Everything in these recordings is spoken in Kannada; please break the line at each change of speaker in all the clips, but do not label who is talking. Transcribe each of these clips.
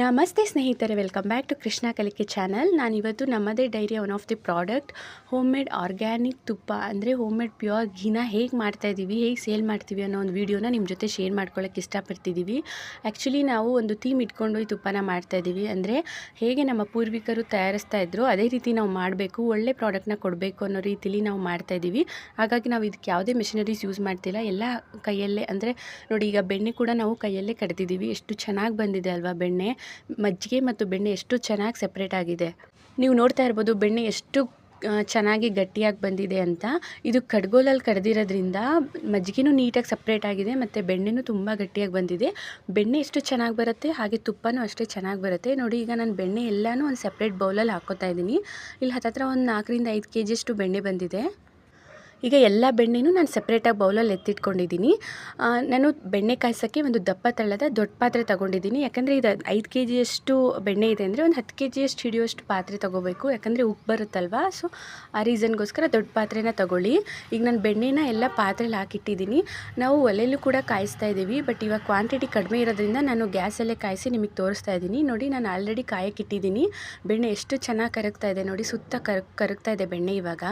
ನಮಸ್ತೆ ಸ್ನೇಹಿತರೆ ವೆಲ್ಕಮ್ ಬ್ಯಾಕ್ ಟು ಕೃಷ್ಣ ಕಲಿಕೆ ಚಾನಲ್ ನಾನಿವತ್ತು ನಮ್ಮದೇ ಡೈರಿಯ one of the product home made organic ತುಪ್ಪ, ಅಂದರೆ ಹೋಮ್ ಮೇಡ್ ಪ್ಯೂರ್ ಘೀನ ಹೇಗೆ ಮಾಡ್ತಾಯಿದ್ದೀವಿ ಹೇಗೆ ಸೇಲ್ ಮಾಡ್ತೀವಿ ಅನ್ನೋ ಒಂದು ವೀಡಿಯೋನ ನಿಮ್ಮ ಜೊತೆ ಶೇರ್ ಮಾಡ್ಕೊಳ್ಳೋಕೆ ಇಷ್ಟಪಡ್ತಿದ್ದೀವಿ ಆ್ಯಕ್ಚುಲಿ ನಾವು ಒಂದು ಥೀಮ್ ಇಟ್ಕೊಂಡು ಈ ತುಪ್ಪನ ಮಾಡ್ತಾಯಿದ್ದೀವಿ ಅಂದರೆ ಹೇಗೆ ನಮ್ಮ ಪೂರ್ವಿಕರು ತಯಾರಿಸ್ತಾ ಇದ್ರು ಅದೇ ರೀತಿ ನಾವು ಮಾಡಬೇಕು, ಒಳ್ಳೆ ಪ್ರಾಡಕ್ಟ್ನ ಕೊಡಬೇಕು ಅನ್ನೋ ರೀತಿಲಿ ನಾವು ಮಾಡ್ತಾಯಿದ್ದೀವಿ ಹಾಗಾಗಿ ನಾವು ಇದಕ್ಕೆ ಯಾವುದೇ ಮೆಷಿನರೀಸ್ ಯೂಸ್ ಮಾಡ್ತಿಲ್ಲ. ಎಲ್ಲ ಕೈಯಲ್ಲೇ, ಅಂದರೆ ನೋಡಿ ಈಗ ಬೆಣ್ಣೆ ಕೂಡ ನಾವು ಕೈಯಲ್ಲೇ ಕಡ್ದಿದ್ದೀವಿ ಎಷ್ಟು ಚೆನ್ನಾಗಿ ಬಂದಿದೆ ಅಲ್ವಾ ಬೆಣ್ಣೆ. ಮಜ್ಜಿಗೆ ಮತ್ತು ಬೆಣ್ಣೆ ಎಷ್ಟು ಚೆನ್ನಾಗಿ ಸೆಪ್ರೇಟ್ ಆಗಿದೆ. ನೀವು ನೋಡ್ತಾ ಇರ್ಬೋದು ಬೆಣ್ಣೆ ಎಷ್ಟು ಚೆನ್ನಾಗಿ ಗಟ್ಟಿಯಾಗಿ ಬಂದಿದೆ ಅಂತ. ಇದು ಕಡ್ಗೋಲಲ್ಲಿ ಕಡ್ದಿರೋದ್ರಿಂದ ಮಜ್ಜಿಗೆನೂ ನೀಟಾಗಿ ಸಪ್ರೇಟ್ ಆಗಿದೆ ಮತ್ತು ಬೆಣ್ಣೆನೂ ತುಂಬ ಗಟ್ಟಿಯಾಗಿ ಬಂದಿದೆ. ಬೆಣ್ಣೆ ಎಷ್ಟು ಚೆನ್ನಾಗಿ ಬರುತ್ತೆ, ಹಾಗೆ ತುಪ್ಪನೂ ಅಷ್ಟೇ ಚೆನ್ನಾಗಿ ಬರುತ್ತೆ. ನೋಡಿ, ಈಗ ನಾನು ಬೆಣ್ಣೆ ಎಲ್ಲನೂ ಒಂದು ಸಪ್ರೇಟ್ ಬೌಲಲ್ಲಿ ಹಾಕೋತಾ ಇದ್ದೀನಿ. ಇಲ್ಲಿ ಹತ್ತತ್ರ ಒಂದು ನಾಲ್ಕರಿಂದ ಐದು ಕೆ ಜಿಯಷ್ಟು ಬೆಣ್ಣೆ ಬಂದಿದೆ. ಈಗ ಎಲ್ಲ ಬೆಣ್ಣೆನೂ ನಾನು ಸಪ್ರೇಟಾಗಿ ಬೌಲಲ್ಲಿ ಎತ್ತಿಟ್ಕೊಂಡಿದ್ದೀನಿ ನಾನು ಬೆಣ್ಣೆ ಕಾಯಿಸೋಕ್ಕೆ ಒಂದು ದಪ್ಪ ತಳ್ಳದ ದೊಡ್ಡ ಪಾತ್ರೆ ತೊಗೊಂಡಿದ್ದೀನಿ ಯಾಕಂದರೆ ಇದು ಐದು ಕೆ ಜಿಯಷ್ಟು ಬೆಣ್ಣೆ ಇದೆ ಅಂದರೆ ಒಂದು ಹತ್ತು ಕೆ ಜಿಯಷ್ಟು ಹಿಡಿಯೋಷ್ಟು ಪಾತ್ರೆ ತೊಗೋಬೇಕು. ಯಾಕಂದರೆ ಉಪ್ಪು ಬರುತ್ತಲ್ವಾ? ಸೊ ಆ ರೀಸನ್ಗೋಸ್ಕರ ದೊಡ್ಡ ಪಾತ್ರೆನ ತೊಗೊಳ್ಳಿ. ಈಗ ನಾನು ಬೆಣ್ಣೆನ ಎಲ್ಲ ಪಾತ್ರೆಲಿ ಹಾಕಿಟ್ಟಿದ್ದೀನಿ ನಾವು ಒಲೆಯಲ್ಲೂ ಕೂಡ ಕಾಯಿಸ್ತಾ ಇದ್ದೀವಿ ಬಟ್ ಇವಾಗ ಕ್ವಾಂಟಿಟಿ ಕಡಿಮೆ ಇರೋದ್ರಿಂದ ನಾನು ಗ್ಯಾಸಲ್ಲೇ ಕಾಯಿಸಿ ನಿಮಗೆ ತೋರಿಸ್ತಾ ಇದ್ದೀನಿ. ನೋಡಿ, ನಾನು ಆಲ್ರೆಡಿ ಕಾಯಕ್ಕಿಟ್ಟಿದ್ದೀನಿ ಬೆಣ್ಣೆ ಎಷ್ಟು ಚೆನ್ನಾಗಿ ಕರಗ್ತಾ ಇದೆ ನೋಡಿ, ಸುತ್ತ ಕರಗ್ ಕರಗ್ತಾ ಇದೆ ಬೆಣ್ಣೆ ಇವಾಗ.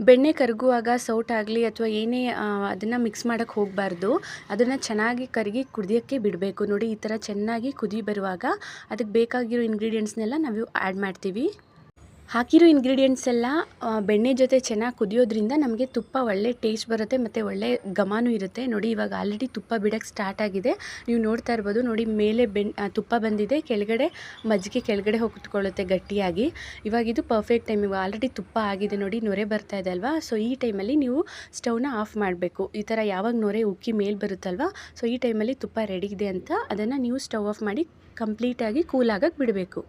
ಬೆಣ್ಣೆ ಕರಗುವಾಗ ಸೌಟಾಗಲಿ ಅಥವಾ ಏನೇ ಅದನ್ನು ಮಿಕ್ಸ್ ಮಾಡೋಕ್ಕೆ ಹೋಗಬಾರ್ದು. ಅದನ್ನು ಚೆನ್ನಾಗಿ ಕರಗಿ ಕುದಿಯೋಕ್ಕೆ ಬಿಡಬೇಕು. ನೋಡಿ, ಈ ಥರ ಚೆನ್ನಾಗಿ ಕುದಿ ಬರುವಾಗ ಅದಕ್ಕೆ ಬೇಕಾಗಿರೋ ಇಂಗ್ರೀಡಿಯೆಂಟ್ಸ್ನೆಲ್ಲ ನಾವು ಆ್ಯಡ್ ಮಾಡ್ತೀವಿ. ಹಾಕಿರೋ ಇಂಗ್ರೀಡಿಯೆಂಟ್ಸ್ ಎಲ್ಲ ಬೆಣ್ಣೆ ಜೊತೆ ಚೆನ್ನಾಗಿ ಕುದಿಯೋದ್ರಿಂದ ನಮಗೆ ತುಪ್ಪ ಒಳ್ಳೆ ಟೇಸ್ಟ್ ಬರುತ್ತೆ ಮತ್ತು ಒಳ್ಳೆ ಘಮನೂ ಇರುತ್ತೆ. ನೋಡಿ, ಇವಾಗ ಆಲ್ರೆಡಿ ತುಪ್ಪ ಬಿಡೋಕ್ಕೆ ಸ್ಟಾರ್ಟ್ ಆಗಿದೆ. ನೀವು ನೋಡ್ತಾ ಇರ್ಬೋದು, ನೋಡಿ ಮೇಲೆ ಬೆಣ್ ತುಪ್ಪ ಬಂದಿದೆ. ಕೆಳಗಡೆ ಮಜ್ಜಿಗೆ ಕೆಳಗಡೆ ಹೋಗಿ ಗಟ್ಟಿಯಾಗಿ. ಇವಾಗ ಇದು ಪರ್ಫೆಕ್ಟ್ ಟೈಮ್ ಇವಾಗ ಆಲ್ರೆಡಿ ತುಪ್ಪ ಆಗಿದೆ ನೋಡಿ, ನೊರೆ ಬರ್ತಾ ಇದೆ ಅಲ್ವಾ? ಸೊ ಈ ಟೈಮಲ್ಲಿ ನೀವು ಸ್ಟವ್ನ ಆಫ್ ಮಾಡಬೇಕು. ಈ ಥರ ಯಾವಾಗ ನೊರೆ ಉಕ್ಕಿ ಮೇಲೆ ಬರುತ್ತಲ್ವಾ? ಸೊ ಈ ಟೈಮಲ್ಲಿ ತುಪ್ಪ ರೆಡಿ ಇದೆ ಅಂತ ಅದನ್ನು ನೀವು ಸ್ಟವ್ ಆಫ್ ಮಾಡಿ ಕಂಪ್ಲೀಟಾಗಿ ಕೂಲ್ ಆಗಕ್ಕೆ ಬಿಡಬೇಕು.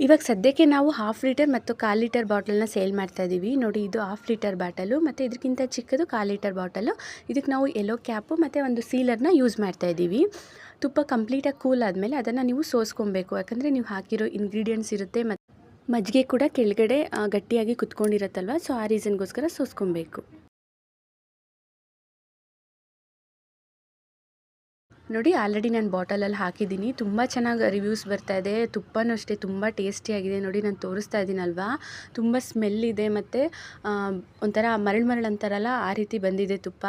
ಇವಾಗ ಸದ್ಯಕ್ಕೆ ನಾವು ಹಾಫ್ ಲೀಟರ್ ಮತ್ತು ಕಾಲು ಲೀಟರ್ ಬಾಟಲ್ನ ಸೇಲ್ ಮಾಡ್ತಾ ಇದ್ದೀವಿ ನೋಡಿ, ಇದು ಹಾಫ್ ಲೀಟರ್ ಬಾಟಲು ಮತ್ತು ಇದಕ್ಕಿಂತ ಚಿಕ್ಕದು ಕಾಲು ಲೀಟರ್ ಬಾಟಲು ಇದಕ್ಕೆ ನಾವು ಎಲ್ಲೋ ಕ್ಯಾಪು ಮತ್ತು ಒಂದು ಸೀಲರ್ನ ಯೂಸ್ ಮಾಡ್ತಾ ಇದ್ದೀವಿ ತುಪ್ಪ ಕಂಪ್ಲೀಟಾಗಿ ಕೂಲ್ ಆದಮೇಲೆ ಅದನ್ನು ನೀವು ಸೋಸ್ಕೊಬೇಕು. ಯಾಕಂದರೆ ನೀವು ಹಾಕಿರೋ ಇಂಗ್ರೀಡಿಯೆಂಟ್ಸ್ ಇರುತ್ತೆ ಮತ್ತು ಮಜ್ಜಿಗೆ ಕೂಡ ಕೆಳಗಡೆ ಗಟ್ಟಿಯಾಗಿ ಕುತ್ಕೊಂಡಿರುತ್ತಲ್ವ? ಸೊ ಆ ರೀಸನ್ಗೋಸ್ಕರ ಸೋಸ್ಕೊಬೇಕು. ನೋಡಿ ಆಲ್ರೆಡಿ ನಾನು ಬಾಟಲಲ್ಲಿ ಹಾಕಿದ್ದೀನಿ. ತುಂಬ ಚೆನ್ನಾಗಿ ರಿವ್ಯೂಸ್ ಬರ್ತಾ ಇದೆ. ತುಪ್ಪನೂ ಅಷ್ಟೇ ತುಂಬ ಟೇಸ್ಟಿಯಾಗಿದೆ ನೋಡಿ, ನಾನು ತೋರಿಸ್ತಾ ಇದ್ದೀನಲ್ವಾ? ತುಂಬ ಸ್ಮೆಲ್ ಇದೆ ಮತ್ತು ಒಂಥರ ಮರಳು ಮರಳು ಅಂತಾರಲ್ಲ, ಆ ರೀತಿ ಬಂದಿದೆ ತುಪ್ಪ.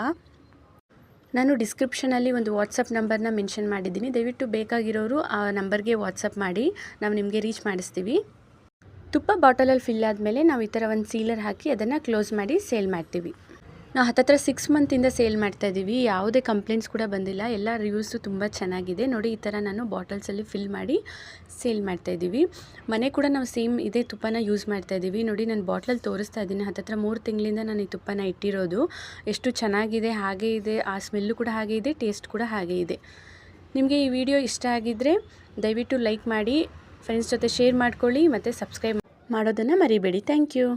ನಾನು ಡಿಸ್ಕ್ರಿಪ್ಷನಲ್ಲಿ ಒಂದು ವಾಟ್ಸಪ್ ನಂಬರ್ನ ಮೆನ್ಷನ್ ಮಾಡಿದ್ದೀನಿ. ದಯವಿಟ್ಟು ಬೇಕಾಗಿರೋರು ಆ ನಂಬರ್ಗೆ ವಾಟ್ಸಪ್ ಮಾಡಿ. ನಾವು ನಿಮಗೆ ರೀಚ್ ಮಾಡಿಸ್ತೀವಿ. ತುಪ್ಪ ಬಾಟಲಲ್ಲಿ ಫಿಲ್ ಆದಮೇಲೆ ನಾವು ಈ ಥರ ಒಂದು ಸೀಲರ್ ಹಾಕಿ ಅದನ್ನು ಕ್ಲೋಸ್ ಮಾಡಿ ಸೇಲ್ ಮಾಡ್ತೀವಿ. ನಾವು ಹತ್ತತ್ರ ಸಿಕ್ಸ್ ಮಂತಿಂದ ಸೇಲ್ ಮಾಡ್ತಾ ಇದ್ದೀವಿ ಯಾವುದೇ ಕಂಪ್ಲೇಂಟ್ಸ್ ಕೂಡ ಬಂದಿಲ್ಲ. ಎಲ್ಲ ರಿವ್ಯೂಸು ತುಂಬ ಚೆನ್ನಾಗಿದೆ. ನೋಡಿ, ಈ ಥರ ನಾನು ಬಾಟಲ್ಸಲ್ಲಿ ಫಿಲ್ ಮಾಡಿ ಸೇಲ್ ಮಾಡ್ತಾ ಇದ್ದೀವಿ ಮನೆ ಕೂಡ ನಾವು ಸೇಮ್ ಇದೇ ತುಪ್ಪನ ಯೂಸ್ ಮಾಡ್ತಾ ಇದ್ದೀವಿ ನೋಡಿ, ನಾನು ಬಾಟ್ಲಲ್ಲಿ ತೋರಿಸ್ತಾ ಇದ್ದೀನಿ ಹತ್ತತ್ರ ಮೂರು ತಿಂಗಳಿಂದ ನಾನು ಈ ತುಪ್ಪನ ಇಟ್ಟಿರೋದು. ಎಷ್ಟು ಚೆನ್ನಾಗಿದೆ, ಹಾಗೆ ಇದೆ. ಆ ಸ್ಮೆಲ್ಲು ಕೂಡ ಹಾಗೆ ಇದೆ ಟೇಸ್ಟ್ ಕೂಡ ಹಾಗೆ ಇದೆ. ನಿಮಗೆ ಈ ವಿಡಿಯೋ ಇಷ್ಟ ಆಗಿದ್ದರೆ ದಯವಿಟ್ಟು ಲೈಕ್ ಮಾಡಿ ಫ್ರೆಂಡ್ಸ್ ಜೊತೆ ಶೇರ್ ಮಾಡ್ಕೊಳ್ಳಿ, ಮತ್ತು ಸಬ್ಸ್ಕ್ರೈಬ್ ಮಾಡೋದನ್ನು ಮರಿಬೇಡಿ. Thank you